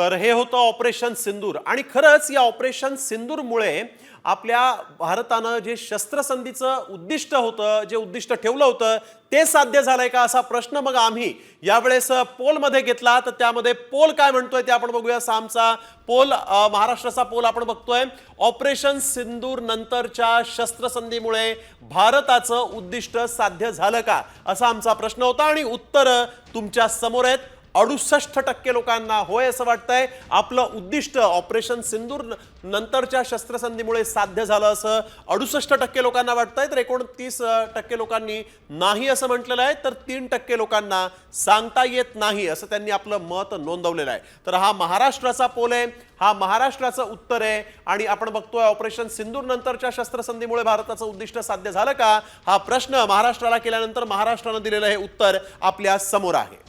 तर हे होतं ऑपरेशन सिंदूर. आणि खरंच या ऑपरेशन सिंदूरमुळे आपल्या भारतानं जे शस्त्रसंधीचं उद्दिष्ट होतं जे उद्दिष्ट ठेवलं होतं ते साध्य झालंय का असा प्रश्न मग आम्ही यावेळेस पोलमध्ये घेतला. तर त्यामध्ये पोल काय म्हणतोय ते आपण बघूया. सामचा पोल महाराष्ट्राचा पोल आपण बघतोय. ऑपरेशन सिंदूर नंतरच्या शस्त्रसंधीमुळे भारताचं उद्दिष्ट साध्य झालं का? असा आमचा प्रश्न होता. आणि उत्तर तुमच्यासमोर आहेत. अडुसष्ट टक्के लोकांना होय असं वाटतंय. आपलं उद्दिष्ट ऑपरेशन सिंदूर नंतरच्या शस्त्रसंधीमुळे साध्य झालं असं अडुसष्ट टक्के लोकांना वाटतंय. तर एकोणतीस टक्के लोकांनी नाही असं म्हटलेलं आहे. तर तीन टक्के लोकांना सांगता येत नाही असं त्यांनी आपलं मत नोंदवलेलं आहे. तर हा महाराष्ट्राचा पोल आहे. हा महाराष्ट्राचं उत्तर आहे. आणि आपण बघतोय ऑपरेशन सिंदूर नंतरच्या शस्त्रसंधीमुळे भारताचं उद्दिष्ट साध्य झालं का? हा प्रश्न महाराष्ट्राला केल्यानंतर महाराष्ट्रानं दिलेलं हे उत्तर आपल्यासमोर आहे.